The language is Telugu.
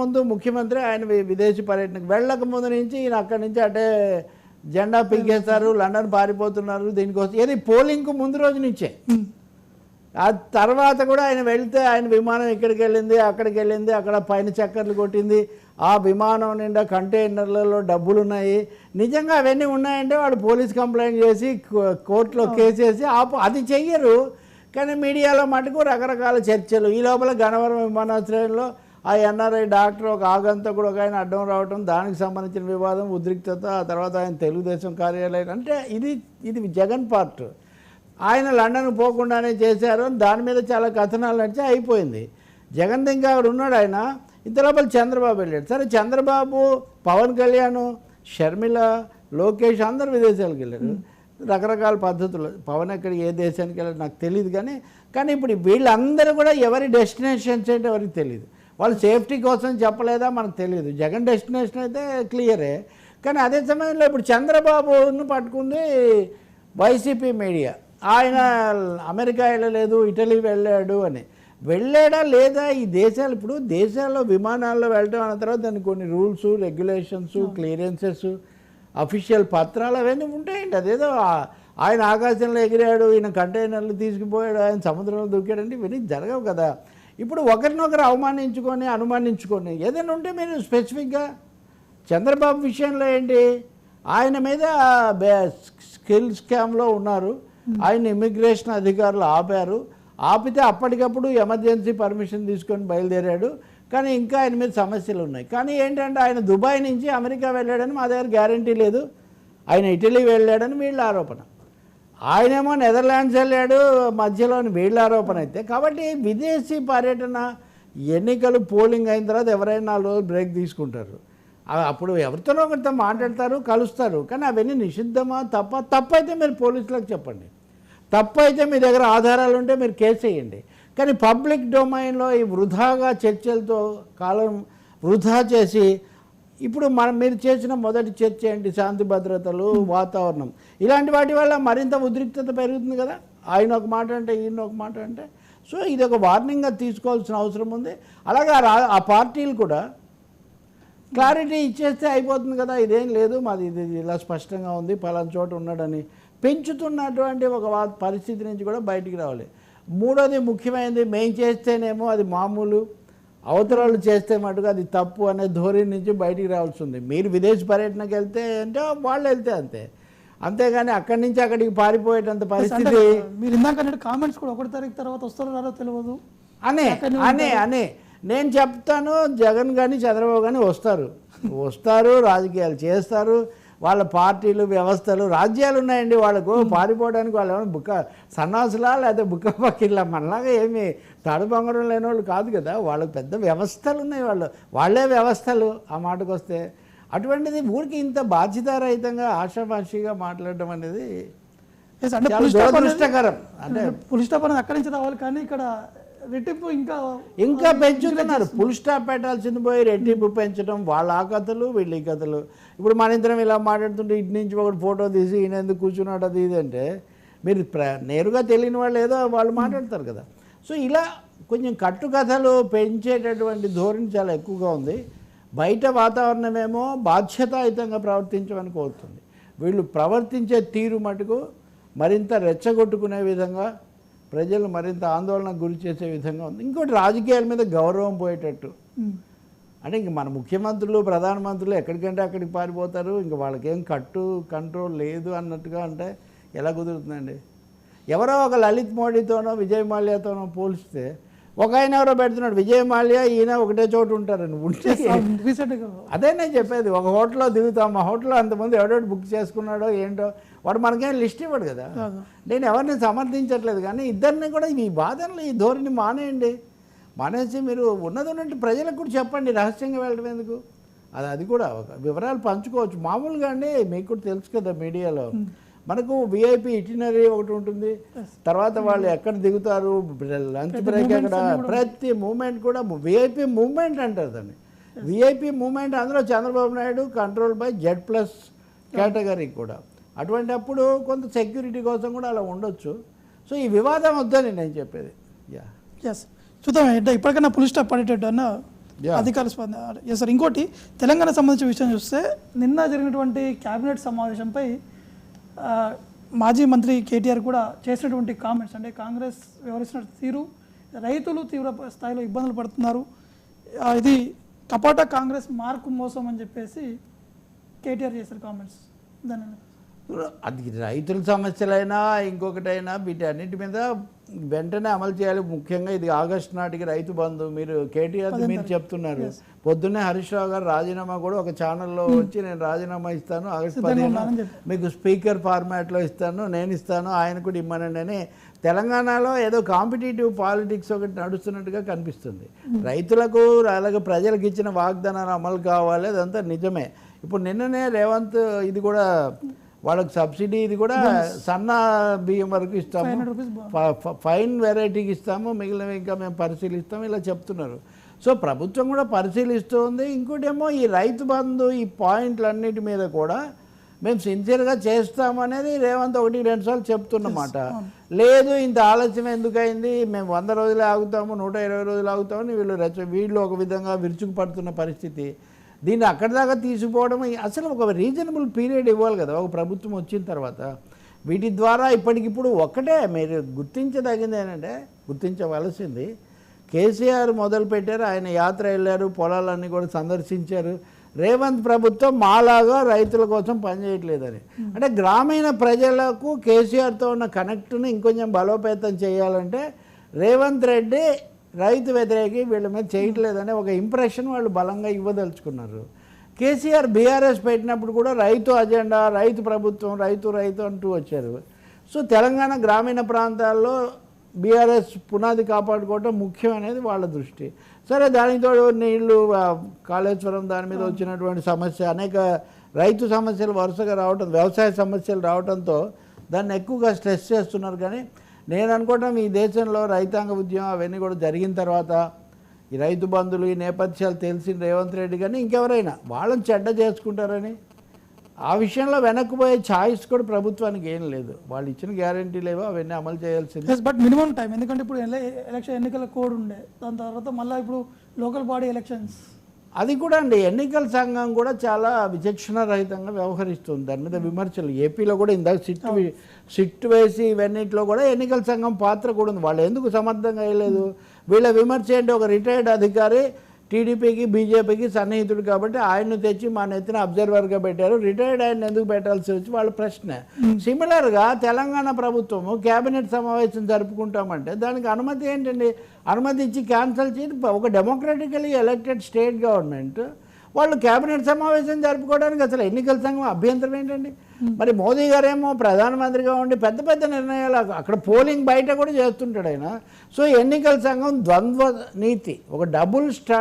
ముందు ముఖ్యమంత్రి ఆయన విదేశీ పర్యటనకు వెళ్ళక ముందు నుంచి ఈయన అక్కడి నుంచి అటే జెండా పీకేస్తారు లండన్ పారిపోతున్నారు దీనికోసం. ఏది పోలింగ్కు ముందు రోజు నుంచే. ఆ తర్వాత కూడా ఆయన వెళ్తే ఆయన విమానం ఇక్కడికి వెళ్ళింది అక్కడికి వెళ్ళింది అక్కడ పైన చక్కర్లు కొట్టింది. ఆ విమానం నిండా కంటైనర్లలో డబ్బులు ఉన్నాయి నిజంగా అవన్నీ ఉన్నాయంటే వాడు పోలీస్ కంప్లైంట్ చేసి కోర్టులో కేసు వేసి ఆపు అది చెయ్యరు. కానీ మీడియాలో మటుకు రకరకాల చర్చలు. ఈ లోపల గన్నవరం విమానాశ్రయంలో ఆ ఎన్ఆర్ఐ డాక్టర్ ఒక ఆగంతకుడు ఒక ఆయన అడ్డం రావడం దానికి సంబంధించిన వివాదం ఉద్రిక్తత ఆ తర్వాత ఆయన తెలుగుదేశం కార్యాలయం అంటే ఇది ఇది జగన్ పార్ట్. ఆయన లండన్ పోకుండానే చేశారు దాని మీద చాలా కథనాలు నడిచి అయిపోయింది. జగన్ ఇంకా అక్కడ ఉన్నాడు ఆయన. ఇంతలోపల చంద్రబాబు వెళ్ళాడు. సరే చంద్రబాబు పవన్ కళ్యాణ్ షర్మిల లోకేష్ అందరు విదేశాలకు వెళ్ళారు. రకరకాల పద్ధతులు. పవన్ ఎక్కడ ఏ దేశానికి వెళ్ళాడు నాకు తెలియదు కానీ కానీ ఇప్పుడు వీళ్ళందరూ కూడా ఎవరి డెస్టినేషన్స్ ఏంటో ఎవరికి తెలియదు వాళ్ళు సేఫ్టీ కోసం చెప్పలేదా మనకు తెలియదు. జగన్ డెస్టినేషన్ అయితే క్లియరే. కానీ అదే సమయంలో ఇప్పుడు చంద్రబాబును పట్టుకుంది వైసీపీ మీడియా. ఆయన అమెరికా వెళ్ళలేదు ఇటలీ వెళ్ళాడు అని. వెళ్ళాడా లేదా ఈ దేశాలు? ఇప్పుడు దేశాల్లో విమానాల్లో వెళ్ళడం అన్న తర్వాత దానికి కొన్ని రూల్స్ రెగ్యులేషన్స్ క్లియరెన్సెస్ అఫీషియల్ పత్రాలు అవన్నీ ఉంటాయండి. అదేదో ఆయన ఆకాశంలో ఎగిరాడు ఈయన కంటైనర్లు తీసుకుపోయాడు ఆయన సముద్రంలో దూకాడంటే ఇవన్నీ జరగవు కదా. ఇప్పుడు ఒకరినొకరు అవమానించుకొని అనుమానించుకొని ఏదైనా ఉంటే మీరు స్పెసిఫిక్గా చంద్రబాబు విషయంలో ఏంటి? ఆయన మీద స్కిల్ స్కామ్లో ఉన్నారు. ఆయన ఇమిగ్రేషన్ అధికారులు ఆపారు. ఆపితే అప్పటికప్పుడు ఎమర్జెన్సీ పర్మిషన్ తీసుకొని బయలుదేరాడు. కానీ ఇంకా ఆయన మీద సమస్యలు ఉన్నాయి. కానీ ఏంటంటే ఆయన దుబాయ్ నుంచి అమెరికా వెళ్ళాడని మా దగ్గర గ్యారంటీ లేదు. ఆయన ఇటలీ వెళ్ళాడని వీళ్ళ ఆరోపణ. ఆయనేమో నెదర్లాండ్స్ వెళ్ళాడు మధ్యలోని వీళ్ళ ఆరోపణ అయితే. కాబట్టి విదేశీ పర్యటన ఎన్నికలు పోలింగ్ అయిన తర్వాత ఎవరైనా నాలుగు రోజులు బ్రేక్ తీసుకుంటారు. అప్పుడు ఎవరితోనో ఒకరితో మాట్లాడతారు కలుస్తారు. కానీ అవన్నీ నిషిద్ధమా తప్ప? తప్పైతే మీరు పోలీసులకు చెప్పండి. తప్పైతే మీ దగ్గర ఆధారాలు ఉంటే మీరు కేసు వేయండి. కానీ పబ్లిక్ డొమైన్లో ఈ వృధాగా చర్చలతో కాలం వృధా చేసి ఇప్పుడు మనం మీరు చేసిన మొదటి చర్చ ఏంటి? శాంతి భద్రతలు వాతావరణం. ఇలాంటి వాటి వల్ల మరింత ఉద్రిక్తత పెరుగుతుంది కదా? ఆయన ఒక మాట అంటే ఈయన ఒక మాట అంటే. సో ఇది ఒక వార్నింగ్గా తీసుకోవాల్సిన అవసరం ఉంది. అలాగే ఆ రా- ఆ పార్టీలు కూడా క్లారిటీ ఇచ్చేస్తే అయిపోతుంది కదా? ఇదేం లేదు. మాది ఇది ఇలా స్పష్టంగా ఉంది. పలానా చోట ఉన్నాడని పెంచుతున్నటువంటి ఒక వా- పరిస్థితి నుంచి కూడా బయటికి రావాలి. మూడోది ముఖ్యమైనది మేము చేస్తేనేమో అది మామూలు అవతరాలు చేస్తే మటుకు అది తప్పు అనే ధోరణి నుంచి బయటికి రావాల్సి ఉంది. మీరు విదేశీ పర్యటనకి వెళ్తే అంటే వాళ్ళు వెళ్తే అంతే. అంతేగాని అక్కడి నుంచి అక్కడికి పారిపోయేటంత పరిస్థితి మీరు ఇందాక కామెంట్స్ కూడా ఒకటి తారీఖు తర్వాత వస్తారో రారో తెలియదు అనే అనే అనే. నేను చెప్తాను జగన్ కానీ చంద్రబాబు కానీ వస్తారు. వస్తారు రాజకీయాలు చేస్తారు. వాళ్ళ పార్టీలు వ్యవస్థలు రాజ్యాలు ఉన్నాయండి వాళ్ళకు. పారిపోవడానికి వాళ్ళు ఏమైనా బుక్క సన్నాసులా లేకపోతే బుక్క పక్కిళ్ళ మనలాగా ఏమి తాడు బంగారం లేని వాళ్ళు కాదు కదా. వాళ్ళకి పెద్ద వ్యవస్థలు ఉన్నాయి వాళ్ళు. వాళ్ళే వ్యవస్థలు ఆ మాటకు వస్తే. అటువంటిది ఊరికి ఇంత బాధ్యతారహితంగా ఆషామాషిగా మాట్లాడడం అనేది అంటే దురదృష్టకరం. అంటే పులి స్టాప్ అనేది అక్కడి నుంచి రావాలి కానీ ఇక్కడ రెట్టింపు ఇంకా ఇంకా పెంచుతున్నారు. ఫుల్ స్టాప్ పెట్టాల్సింది పోయి రెట్టింపు పెంచడం వాళ్ళ ఆ కథలు వీళ్ళ ఈ కథలు. ఇప్పుడు మన ఇద్దరం ఇలా మాట్లాడుతుంటే ఇటు నుంచి ఒకటి ఫోటో తీసి ఈయన ఎందుకు కూర్చున్నాడు అది ఇది అంటే మీరు నేరుగా తెలియని వాళ్ళు ఏదో వాళ్ళు మాట్లాడతారు కదా. సో ఇలా కొంచెం కట్టు కథలు పెంచేటటువంటి ధోరణి చాలా ఎక్కువగా ఉంది. బయట వాతావరణమేమో బాధ్యతాయుతంగా ప్రవర్తించమని కోరుతుంది. వీళ్ళు ప్రవర్తించే తీరు మటుకు మరింత రెచ్చగొట్టుకునే విధంగా ప్రజలు మరింత ఆందోళనకు గురి చేసే విధంగా ఉంది. ఇంకోటి రాజకీయాల మీద గౌరవం పోయేటట్టు. అంటే ఇంక మన ముఖ్యమంత్రులు ప్రధానమంత్రులు ఎక్కడికంటే అక్కడికి పారిపోతారు. ఇంక వాళ్ళకేం కట్టు కంట్రోల్ లేదు అన్నట్టుగా అంటే ఎలా కుదురుతుందండి? ఎవరో ఒక లలిత్ మోడీతోనో విజయ్ మాల్యాతోనో పోలిస్తే ఒక ఆయన ఎవరో పెడుతున్నాడు విజయ్ మాల్యా ఈయన ఒకటే చోటు ఉంటారని ఉంటే అదే నేను చెప్పేది ఒక హోటల్లో దిగుతాం మా హోటల్లో అంతమంది ఎవడెవడు బుక్ చేసుకున్నాడో ఏంటో వాడు మనకేం లిస్ట్ ఇవ్వడు కదా. కాదు. నేను ఎవరిని సమర్థించట్లేదు కానీ ఇద్దరిని కూడా ఈ బాధనలు ఈ ధోరణి మానేయండి. మానేసి మీరు ఉన్నది ఉన్నట్టు ప్రజలకు కూడా చెప్పండి రహస్యంగా వెళ్ళడం ఎందుకు? అది అది కూడా ఒక వివరాలు పంచుకోవచ్చు. మామూలుగా అండి మీకు కూడా తెలుసు కదా మీడియాలో. మనకు విఐపి ఇటినరీ ఒకటి ఉంటుంది. తర్వాత వాళ్ళు ఎక్కడ దిగుతారు? లంచ్ బ్రేక్ ఎక్కడ? ప్రతి మూమెంట్ కూడా విఐపి మూమెంట్ అంటారు దాన్ని. విఐపి మూమెంట్ అందులో Chandrababu Naidu control by Z plus category కూడా. అటువంటి అప్పుడు కొంత సెక్యూరిటీ కోసం కూడా అలా ఉండొచ్చు. సో ఈ వివాదం వద్దని నేను చెప్పేది. యా ఎస్ చూద్దాం ఇప్పటికైనా పులి స్టాప్ పడేటట్టు అన్న. అధికారుల స్పందన ఎస్ సార్ ఇంకోటి తెలంగాణ సంబంధించిన విషయం చూస్తే నిన్న జరిగినటువంటి కేబినెట్ సమావేశంపై మాజీ మంత్రి కేటీఆర్ కూడా చేసినటువంటి కామెంట్స్ అంటే కాంగ్రెస్ వ్యవహరిస్తున్న తీరు రైతులు తీవ్ర స్థాయిలో ఇబ్బందులు పడుతున్నారు. ఇది కపాట కాంగ్రెస్ మార్కు మోసం అని చెప్పేసి కేటీఆర్ చేశారు కామెంట్స్ దాని అది రైతుల సమస్యలైనా ఇంకొకటైనా వీటన్నిటి మీద వెంటనే అమలు చేయాలి. ముఖ్యంగా ఇది ఆగస్టు నాటికి రైతు బంధు. మీరు కేటీఆర్ మీరు చెప్తున్నారు. పొద్దున్నే హరీష్ రావు గారు రాజీనామా కూడా ఒక ఛానల్లో వచ్చి నేను రాజీనామా ఇస్తాను ఆగస్టు పదిహేను. మీకు స్పీకర్ ఫార్మాట్లో ఇస్తాను నేను ఇస్తాను ఆయన కూడా ఇమ్మనండి అని తెలంగాణలో ఏదో కాంపిటేటివ్ పాలిటిక్స్ ఒకటి నడుస్తున్నట్టుగా కనిపిస్తుంది. రైతులకు అలాగే ప్రజలకు ఇచ్చిన వాగ్దానాలు అమలు కావాలి అదంతా నిజమే. ఇప్పుడు నిన్ననే రేవంత్ ఇది కూడా వాళ్ళకి సబ్సిడీ ఇది కూడా సన్న బియ్యం వరకు ఇస్తాము. ఫైన్ వెరైటీకి ఇస్తాము మిగిలినవి ఇంకా మేము పరిశీలిస్తాము ఇలా చెప్తున్నారు. సో ప్రభుత్వం కూడా పరిశీలిస్తూ ఉంది. ఇంకోటేమో ఈ రైతు బంధు ఈ పాయింట్లన్నిటి మీద కూడా మేము సిన్సియర్గా చేస్తాము అనేది రేవంత్ ఒకటి రెండు సార్లు చెప్తున్నమాట. లేదు ఇంత ఆలస్యం ఎందుకైంది? మేము వంద రోజులు ఆగుతాము నూట ఇరవై రోజులు ఆగుతామని వీళ్ళు రెచ్చ వీళ్ళు ఒక విధంగా విరుచుకు పడుతున్న పరిస్థితి. దీన్ని అక్కడి దాకా తీసుకుపోవడం అసలు ఒక రీజనబుల్ పీరియడ్ ఇవ్వాలి కదా ఒక ప్రభుత్వం వచ్చిన తర్వాత. వీటి ద్వారా ఇప్పటికిప్పుడు ఒక్కటే మీరు గుర్తించదగింది ఏంటంటే గుర్తించవలసింది కేసీఆర్ మొదలు పెట్టారు ఆయన యాత్ర వెళ్ళారు పొలాలన్నీ కూడా సందర్శించారు. రేవంత్ ప్రభుత్వం మాలాగా రైతుల కోసం పనిచేయట్లేదని. అంటే గ్రామీణ ప్రజలకు కేసీఆర్తో ఉన్న కనెక్ట్ని ఇంకొంచెం బలోపేతం చేయాలంటే రేవంత్ రెడ్డి రైతు వ్యతిరేకి వీళ్ళ మీద చేయట్లేదనే ఒక ఇంప్రెషన్ వాళ్ళు బలంగా ఇవ్వదలుచుకున్నారు. కేసీఆర్ బీఆర్ఎస్ పెట్టినప్పుడు కూడా రైతు అజెండా రైతు ప్రభుత్వం రైతు రైతు అంటూ వచ్చారు. సో తెలంగాణ గ్రామీణ ప్రాంతాల్లో బీఆర్ఎస్ పునాది కాపాడుకోవటం ముఖ్యం అనేది వాళ్ళ దృష్టి. సరే దానికి తోడు నీళ్ళు కాళేశ్వరం దాని మీద వచ్చినటువంటి సమస్య అనేక రైతు సమస్యలు వరుసగా రావటం వ్యవసాయ సమస్యలు రావడంతో దాన్ని ఎక్కువగా స్ట్రెస్ చేస్తున్నారు. కానీ నేను అనుకోవటం ఈ దేశంలో రైతాంగ ఉద్యమం అవన్నీ కూడా జరిగిన తర్వాత ఈ రైతు బంధువులు ఈ నేపథ్యాలు తెలిసిన రేవంత్ రెడ్డి కానీ ఇంకెవరైనా వాళ్ళని చెడ్డ చేసుకుంటారని ఆ విషయంలో వెనక్కిపోయే ఛాయిస్ కూడా ప్రభుత్వానికి ఏం లేదు. వాళ్ళు ఇచ్చిన గ్యారంటీ లేవో అవన్నీ అమలు చేయాల్సింది. బట్ మినిమం టైం ఎందుకంటే ఇప్పుడు ఎలక్షన్ ఎన్నికల కోడ్ ఉండే. దాని తర్వాత మళ్ళీ ఇప్పుడు లోకల్ బాడీ ఎలక్షన్స్. అది కూడా అండి ఎన్నికల సంఘం కూడా చాలా విచక్షణ రహితంగా వ్యవహరిస్తుంది. దాని మీద విమర్శలు. ఏపీలో కూడా ఇందాక సిట్ సిట్ వేసి ఇవన్నిట్లో కూడా ఎన్నికల సంఘం పాత్ర కూడా ఉంది. వాళ్ళు ఎందుకు సమర్థంగా వేయలేదు? వీళ్ళ విమర్శ ఏంటి? ఒక రిటైర్డ్ అధికారి టీడీపీకి బీజేపీకి సన్నిహితుడు కాబట్టి ఆయన్ను తెచ్చి మా నెత్తిన అబ్జర్వర్గా పెట్టారు. రిటైర్డ్ ఆయన ఎందుకు పెట్టాల్సి వచ్చి వాళ్ళ ప్రశ్న. సిమిలర్గా తెలంగాణ ప్రభుత్వము కేబినెట్ సమావేశం జరుపుకుంటామంటే దానికి అనుమతి ఏంటండి? అనుమతి ఇచ్చి క్యాన్సిల్ చేసి ఒక డెమోక్రటికలీ ఎలక్టెడ్ స్టేట్ గవర్నమెంట్ వాళ్ళు కేబినెట్ సమావేశం జరుపుకోవడానికి అసలు ఎన్నికల సంఘం అభ్యంతరం ఏంటండి? మరి మోదీ గారేమో ప్రధానమంత్రిగా ఉండి పెద్ద పెద్ద నిర్ణయాలు అక్కడ- పోలింగ్ బయట కూడా చేస్తుంటాడు ఆయన. సో ఎన్నికల సంఘం ద్వంద్వ నీతి ఒక డబుల్ స్టా